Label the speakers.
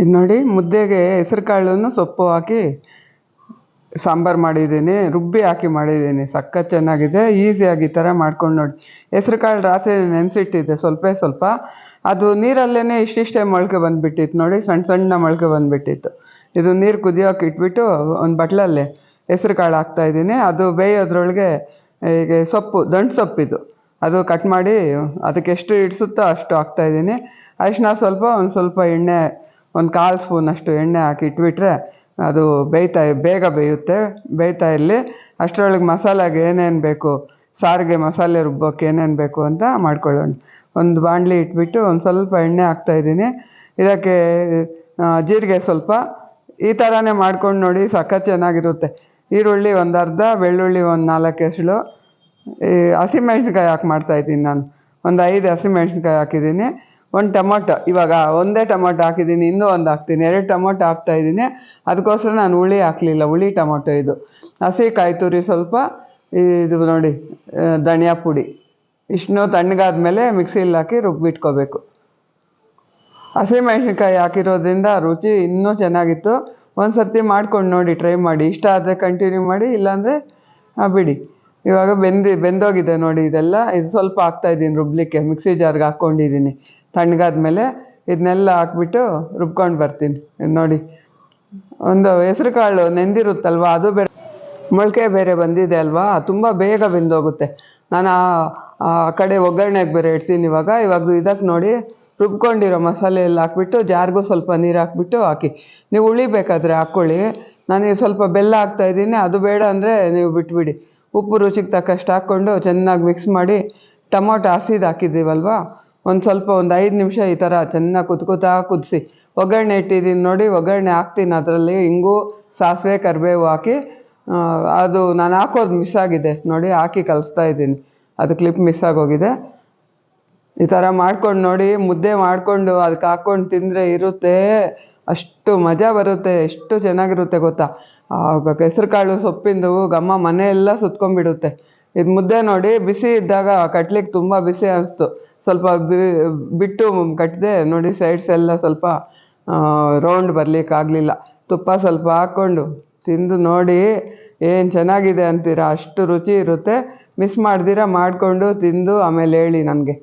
Speaker 1: ಇದು ನೋಡಿ ಮುದ್ದೆಗೆ ಹೆಸ್ರು ಕಾಳನ್ನು ಸೊಪ್ಪು ಹಾಕಿ ಸಾಂಬಾರು ಮಾಡಿದ್ದೀನಿ, ರುಬ್ಬಿ ಹಾಕಿ ಮಾಡಿದ್ದೀನಿ. ಸಕ್ಕ ಚೆನ್ನಾಗಿದೆ, ಈಸಿಯಾಗಿ ಈ ಥರ ಮಾಡ್ಕೊಂಡು ನೋಡಿ. ಹೆಸ್ರು ಕಾಳು ರಾತ್ರಿ ನೆನೆಸಿಟ್ಟಿದ್ದೆ ಸ್ವಲ್ಪ ಸ್ವಲ್ಪ. ಅದು ನೀರಲ್ಲೇ ಇಷ್ಟಿಷ್ಟೇ ಮೊಳಕೆ ಬಂದುಬಿಟ್ಟಿತ್ತು ನೋಡಿ ಸಣ್ಣ ಸಣ್ಣ ಮೊಳಕೆ ಬಂದುಬಿಟ್ಟಿತ್ತು. ಇದು ನೀರು ಕುದಿಯೋಕೆ ಇಟ್ಬಿಟ್ಟು ಒಂದು ಬಟ್ಲಲ್ಲಿ ಹೆಸ್ರು ಕಾಳು ಹಾಕ್ತಾಯಿದ್ದೀನಿ ಅದು ಬೇಯೋದ್ರೊಳಗೆ ಈಗ ಸೊಪ್ಪು ದಂಟು ಸೊಪ್ಪಿದು ಅದು ಕಟ್ ಮಾಡಿ ಅದಕ್ಕೆ ಎಷ್ಟು ಹಿಡ್ಸುತ್ತೋ ಅಷ್ಟು ಹಾಕ್ತಾಯಿದ್ದೀನಿ ಅರಿಶಿನ ಸ್ವಲ್ಪ, ಒಂದು ಸ್ವಲ್ಪ ಎಣ್ಣೆ ಒಂದು ಕಾಲು ಸ್ಪೂನಷ್ಟು ಎಣ್ಣೆ ಹಾಕಿ ಇಟ್ಬಿಟ್ರೆ ಅದು ಬೇಯ್ತಾ ಬೇಗ ಬೇಯುತ್ತೆ. ಬೇಯ್ತಾ ಇರಲಿ. ಅಷ್ಟರೊಳಗೆ ಮಸಾಲೆಗೆ ಏನೇನು ಬೇಕು, ಸಾರಿಗೆ ಮಸಾಲೆ ರುಬ್ಬೋಕ್ಕೆ ಏನೇನು ಬೇಕು ಅಂತ ಮಾಡ್ಕೊಳ್ಳೋಣ. ಒಂದು ಬಾಣಲಿ ಇಟ್ಬಿಟ್ಟು ಒಂದು ಸ್ವಲ್ಪ ಎಣ್ಣೆ ಹಾಕ್ತಾಯಿದ್ದೀನಿ ಇದಕ್ಕೆ ಜೀರಿಗೆ ಸ್ವಲ್ಪ. ಈ ಥರನೇ ಮಾಡ್ಕೊಂಡು ನೋಡಿ ಸಖತ್ ಚೆನ್ನಾಗಿರುತ್ತೆ. ಈರುಳ್ಳಿ ಒಂದು ಅರ್ಧ, ಬೆಳ್ಳುಳ್ಳಿ ಒಂದು ನಾಲ್ಕು ಎಸಳು ಈ ಹಸಿಮೆಣ್ಸಿನ್ಕಾಯಿ ಹಾಕಿ ಮಾಡ್ತಾಯಿದ್ದೀನಿ ನಾನು. ಒಂದು ಐದು ಹಸಿಮೆಣ್ಸಿನ್ಕಾಯಿ ಹಾಕಿದ್ದೀನಿ. ಒಂದು ಟೊಮೊಟೊ. ಇವಾಗ ಒಂದೇ ಟೊಮೊಟೊ ಹಾಕಿದ್ದೀನಿ, ಇನ್ನೂ ಒಂದು ಹಾಕ್ತೀನಿ. ಎರಡು ಟೊಮೊಟೊ ಹಾಕ್ತಾಯಿದ್ದೀನಿ ಅದಕ್ಕೋಸ್ಕರ ನಾನು ಹುಳಿ ಹಾಕಲಿಲ್ಲ, ಹುಳಿ ಟೊಮೊಟೊ ಇದು. ಹಸಿ ಕಾಯಿ ತುರಿ ಸ್ವಲ್ಪ, ಇದು ನೋಡಿ ಧನಿಯಾ ಪುಡಿ. ಇಷ್ಟು ತಣ್ಣಗಾದ ಮೇಲೆ ಮಿಕ್ಸಿಲಿ ಹಾಕಿ ರುಬ್ಬಿಟ್ಕೋಬೇಕು ಹಸಿಮೆಣ್ಸಿನ್ಕಾಯಿ ಹಾಕಿರೋದ್ರಿಂದ ರುಚಿ ಇನ್ನೂ ಚೆನ್ನಾಗಿತ್ತು. ಒಂದು ಸರ್ತಿ ಮಾಡ್ಕೊಂಡು ನೋಡಿ, ಟ್ರೈ ಮಾಡಿ. ಇಷ್ಟ ಆದರೆ ಕಂಟಿನ್ಯೂ ಮಾಡಿ, ಇಲ್ಲಾಂದರೆ ಬಿಡಿ. ಇವಾಗ ಬೆಂದಿ, ಬೆಂದೋಗಿದೆ ನೋಡಿ ಇದೆಲ್ಲ. ಇದು ಸ್ವಲ್ಪ ಹಾಕ್ತಾ ಇದ್ದೀನಿ ರುಬ್ಲಿಕ್ಕೆ. ಮಿಕ್ಸಿ ಜಾರ್ಗೆ ಹಾಕ್ಕೊಂಡಿದ್ದೀನಿ. ತಣ್ಣಗಾದ್ಮೇಲೆ ಇದನ್ನೆಲ್ಲ ಹಾಕ್ಬಿಟ್ಟು ರುಬ್ಕೊಂಡು ಬರ್ತೀನಿ. ನೋಡಿ. ಒಂದು ಹೆಸ್ರು ಕಾಳು ನೆಂದಿರುತ್ತಲ್ವ, ಅದು ಬೇರೆ. ಮೊಳಕೆ ಬೇರೆ ಬಂದಿದೆ ಅಲ್ವಾ? ತುಂಬ ಬೇಗ ಬೆಂದೋಗುತ್ತೆ. ನಾನು ಆ ಕಡೆ ಒಗ್ಗರಣೆಗೆ ಬೇರೆ ಇಡ್ತೀನಿ ಇವಾಗ. ಇವಾಗ ಇದಕ್ಕೆ ನೋಡಿ ರುಬ್ಕೊಂಡಿರೋ ಮಸಾಲೆ ಎಲ್ಲ ಹಾಕ್ಬಿಟ್ಟು ಜಾರ್ಗೂ ಸ್ವಲ್ಪ ನೀರು ಹಾಕ್ಬಿಟ್ಟು ಹಾಕಿ. ನೀವು ಉಳಿಬೇಕಾದ್ರೆ ಬೇಕಾದರೆ ಹಾಕ್ಕೊಳ್ಳಿ. ನಾನು ಸ್ವಲ್ಪ ಬೆಲ್ಲ ಹಾಕ್ತಾ ಇದ್ದೀನಿ. ಅದು ಬೇಡ ಅಂದರೆ ನೀವು ಬಿಟ್ಬಿಡಿ. ಉಪ್ಪು ರುಚಿಗೆ ತಕ್ಕಷ್ಟು ಹಾಕ್ಕೊಂಡು ಚೆನ್ನಾಗಿ ಮಿಕ್ಸ್ ಮಾಡಿ ಟೊಮೊಟೊ ಹಸಿದು ಹಾಕಿದ್ದೀವಲ್ವ? ಒಂದು ಸ್ವಲ್ಪ ಒಂದು ಐದು ನಿಮಿಷ ಈ ಥರ ಚೆನ್ನಾಗಿ ಕುದ್ಕೋತಾ ಕುದಿಸಿ. ಒಗ್ಗರಣೆ ಇಟ್ಟಿದ್ದೀನಿ ನೋಡಿ, ಒಗ್ಗರಣೆ ಹಾಕ್ತೀನಿ ಅದರಲ್ಲಿ. ಹಿಂಗು ಸಾಸಿವೆ, ಕರಿಬೇವು ಹಾಕಿ ಅದು ನಾನು ಹಾಕೋದು ಮಿಸ್ ಆಗಿದೆ. ನೋಡಿ, ಹಾಕಿ ಕಲಿಸ್ತಾ ಇದ್ದೀನಿ. ಅದು ಕ್ಲಿಪ್ ಮಿಸ್ ಆಗೋಗಿದೆ. ಈ ಥರ ಮಾಡ್ಕೊಂಡು ನೋಡಿ, ಮುದ್ದೆ ಮಾಡಿಕೊಂಡು ಅದಕ್ಕೆ ಹಾಕ್ಕೊಂಡು ತಿಂದರೆ ಇರುತ್ತೆ. ಅಷ್ಟು ಮಜಾ ಬರುತ್ತೆ, ಎಷ್ಟು ಚೆನ್ನಾಗಿರುತ್ತೆ ಗೊತ್ತಾ? ಹೆಸ್ರು ಕಾಳು ಸೊಪ್ಪಿಂದು ಘಮ ಮನೆಯೆಲ್ಲ ಸುತ್ಕೊಂಡ್ಬಿಡುತ್ತೆ. ಇದು ಮುದ್ದೆ ನೋಡಿ ಬಿಸಿ ಇದ್ದಾಗ ಕಟ್ಲಿಕ್ಕೆ ತುಂಬ ಬಿಸಿ ಅನಿಸ್ತು. ಸ್ವಲ್ಪ ಬಿಟ್ಟು ಕಟ್ಟಿದೆ ನೋಡಿ ಸೈಡ್ಸ್ ಎಲ್ಲ ಸ್ವಲ್ಪ ರೌಂಡ್ ಬರ್ಲಿಕ್ಕೆ ಆಗಲಿಲ್ಲ. ತುಪ್ಪ ಸ್ವಲ್ಪ ಹಾಕ್ಕೊಂಡು ತಿಂದು ನೋಡಿ ಏನು ಚೆನ್ನಾಗಿದೆ ಅಂತೀರಾ? ಅಷ್ಟು ರುಚಿ ಇರುತ್ತೆ. ಮಿಸ್ ಮಾಡ್ದಿರ? ಮಾಡಿಕೊಂಡು ತಿಂದು ಆಮೇಲೆ ಹೇಳಿ ನನಗೆ.